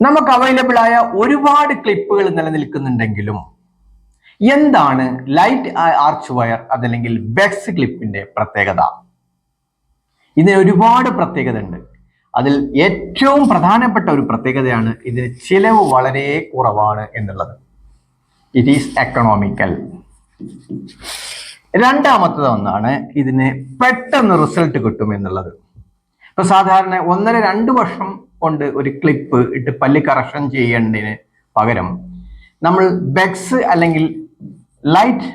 നമുക്ക് അവൈലബിൾ ആയ ഒരുപാട് ക്ലിപ്പുകൾ നിലനിൽക്കുന്നുണ്ടെങ്കിലും എന്താണ് ലൈറ്റ് ആർച്ച് വയർ അതല്ലെങ്കിൽ ബെക്സ് ക്ലിപ്പിന്റെ പ്രത്യേകത? ഇതിന് ഒരുപാട് പ്രത്യേകത ഉണ്ട് അതിൽ ഏറ്റവും പ്രധാനപ്പെട്ട ഒരു പ്രത്യേകതയാണ് ഇതിന് ചിലവ് വളരെ കുറവാണ് എന്നുള്ളത്. ഇറ്റ് ഈസ് എക്കണോമിക്കൽ രണ്ടാമത്തത് ഒന്നാണ് ഇതിന് പെട്ടെന്ന് റിസൾട്ട് കിട്ടും എന്നുള്ളത്. ഇപ്പൊ സാധാരണ ഒന്നര രണ്ട് വർഷം കൊണ്ട് ഒരു ക്ലിപ്പ് ഇട്ട് പല്ല് കറക്ഷൻ ചെയ്യേണ്ടതിന് പകരം നമ്മൾ ബെക്സ് അല്ലെങ്കിൽ ലൈറ്റ്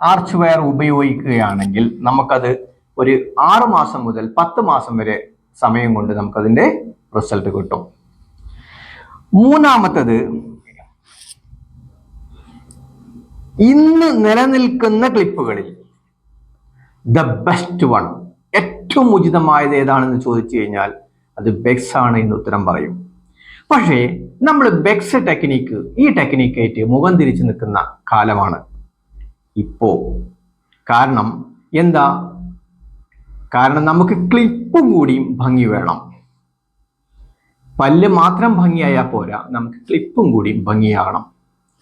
ആർച്ച് വയർ ഉപയോഗിക്കുകയാണെങ്കിൽ നമുക്കത് ഒരു ആറ് മാസം മുതൽ പത്ത് മാസം വരെ സമയം കൊണ്ട് നമുക്കതിന്റെ റിസൾട്ട് കിട്ടും. മൂന്നാമത്തത് ഇന്ന് നിലനിൽക്കുന്ന ക്ലിപ്പുകളിൽ ദ ബെസ്റ്റ് വൺ ഏറ്റവും ഉചിതമായത് ഏതാണെന്ന് ചോദിച്ചു കഴിഞ്ഞാൽ അത് ബെക്സ് ആണ് എന്ന് ഉത്തരം പറയും. പക്ഷേ നമ്മൾ ബെക്സ് ടെക്നിക്ക് ഈ ടെക്നിക്കായിട്ട് മുഖം തിരിച്ചു നിൽക്കുന്ന കാലമാണ് ഇപ്പോ. കാരണം എന്താ? കാരണം നമുക്ക് ക്ലിപ്പും കൂടിയും ഭംഗി വേണം. പല്ല് മാത്രം ഭംഗിയായാൽ പോരാ നമുക്ക് ക്ലിപ്പും കൂടി ഭംഗിയാകണം.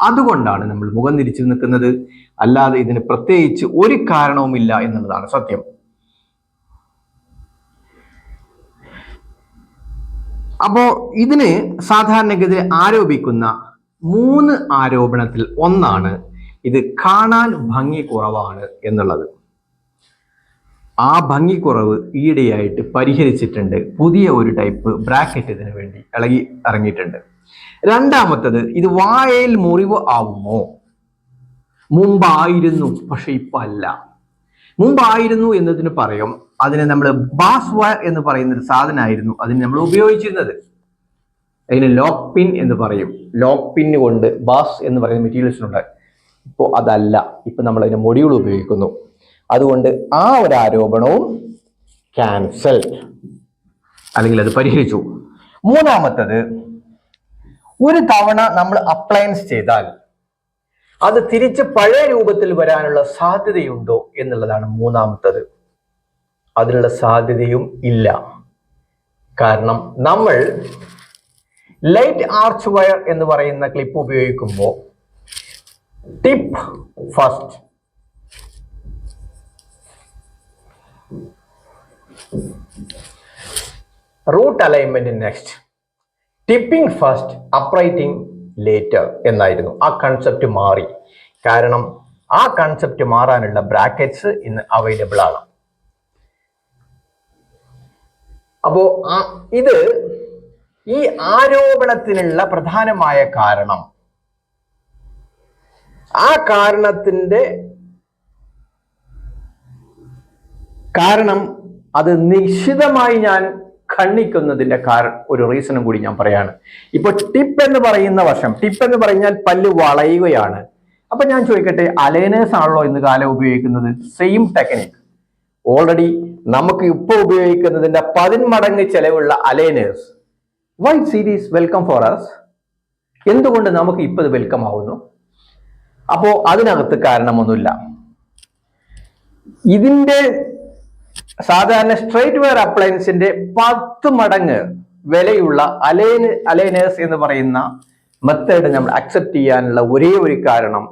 അതുകൊണ്ടാണ് നമ്മൾ മുഖം തിരിച്ചു നിൽക്കുന്നത്. അല്ലാതെ ഇതിന് പ്രത്യേകിച്ച് ഒരു കാരണവുമില്ല എന്നുള്ളതാണ് സത്യം. അപ്പോ ഇതിന് സാധാരണഗതിയിൽ ആരോപിക്കുന്ന മൂന്ന് ആരോപണത്തിൽ ഒന്നാണ് ഇത് കാണാൻ ഭംഗി കുറവാണ് എന്നുള്ളത്. ആ ഭംഗി കുറവ് ഈയിടെയായിട്ട് പരിഹരിച്ചിട്ടുണ്ട്. പുതിയ ഒരു ടൈപ്പ് ബ്രാക്കറ്റ് ഇതിനു വേണ്ടി ഇളകി ഇറങ്ങിയിട്ടുണ്ട്. രണ്ടാമത്തത് ഇത് വായയിൽ മുറിവ് ആവുമോ? മുമ്പായിരുന്നു പക്ഷെ ഇപ്പൊ അല്ല മുമ്പായിരുന്നു എന്നതിന് പറയും. അതിനെ നമ്മൾ ബാസ്വ എന്ന് പറയുന്ന ഒരു സാധനമായിരുന്നു അതിന് നമ്മൾ ഉപയോഗിച്ചിരുന്നത്. അതിന് ലോക്ക് പിൻ എന്ന് പറയും. ലോക്ക് പിൻ കൊണ്ട് ബാസ് എന്ന് പറയുന്ന മെറ്റീരിയൽസ് ഉണ്ട്. ഇപ്പോൾ അതല്ല. ഇപ്പൊ നമ്മൾ അതിന് മൊഡ്യൂൾ ഉപയോഗിക്കുന്നു. അതുകൊണ്ട് ആ ഒരു ആരോപണവും ക്യാൻസൽ അല്ലെങ്കിൽ അത് പരിഹരിച്ചു. മൂന്നാമത്തത് ഒരു തവണ നമ്മൾ അപ്ലയൻസ് ചെയ്താൽ അത് തിരിച്ച് പഴയ രൂപത്തിൽ വരാനുള്ള സാധ്യതയുണ്ടോ എന്നുള്ളതാണ് മൂന്നാമത്തത്. അതിനുള്ള സാധ്യതയും ഇല്ല. കാരണം നമ്മൾ ലൈറ്റ് ആർച്ച് വയർ എന്ന് പറയുന്ന ക്ലിപ്പ് ഉപയോഗിക്കുമ്പോൾ tip first. Root alignment next. Tipping first uprighting later എന്നായിരുന്നു. ആ കൺസെപ്റ്റ് മാറി. കാരണം ആ കൺസെപ്റ്റ് മാറാനുള്ള ബ്രാക്കറ്റ്സ് ഇന്ന് അവൈലബിൾ ആണ്. അപ്പോ ആ ഇത് ഈ ആരോപണത്തിനുള്ള പ്രധാനമായ കാരണം. ആ കാരണത്തിന്റെ കാരണം അത് നിശ്ചിതമായി ഞാൻ ഖണ്ഡിക്കുന്നതിന്റെ കാരണം ഒരു റീസണും കൂടി ഞാൻ പറയാണ്. ഇപ്പൊ ടിപ്പ് എന്ന് പറയുന്ന വർഷം ടിപ്പ് എന്ന് പറഞ്ഞാൽ പല്ല് വളയുകയാണ്. അപ്പൊ ഞാൻ ചോദിക്കട്ടെ അലൈനേഴ്സ് ആണല്ലോ ഇന്ന് കാലം ഉപയോഗിക്കുന്നത്? സെയിം ടെക്നിക് ഓൾറെഡി നമുക്ക് ഇപ്പോൾ ഉപയോഗിക്കുന്നതിന്റെ പതിന്മടങ്ങ് ചെലവുള്ള aligners. Why series welcome for us എന്തുകൊണ്ട് നമുക്ക് ഇപ്പൊ ഇത് വെൽക്കം ആവുന്നു? അപ്പോ അതിനകത്ത് കാരണമൊന്നുമില്ല. ഇതിന്റെ സാധാരണ സ്ട്രേറ്റ് വെയർ അപ്ലയൻസിന്റെ പത്ത് മടങ്ങ് വിലയുള്ള അലൈന് അലൈനേഴ്സ് എന്ന് പറയുന്ന മെത്തേഡ് നമ്മൾ അക്സെപ്റ്റ് ചെയ്യാനുള്ള ഒരേ ഒരു കാരണം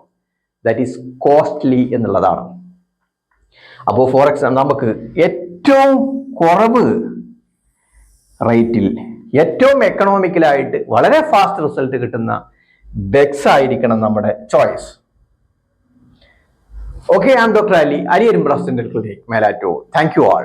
ദാറ്റ് ഈസ് കോസ്റ്റ്ലി എന്നുള്ളതാണ്. അപ്പോൾ ഫോർ എക്സാമ്പിൾ നമുക്ക് ഏറ്റവും കുറവ് റേറ്റിൽ ഏറ്റവും എക്കണോമിക്കലായിട്ട് വളരെ ഫാസ്റ്റ് റിസൾട്ട് കിട്ടുന്ന ബെക്സ് ആയിരിക്കണം നമ്മുടെ choice okay I am doctor Ali അലിയരും president മേലാറ്റോ താങ്ക് യു ആൾ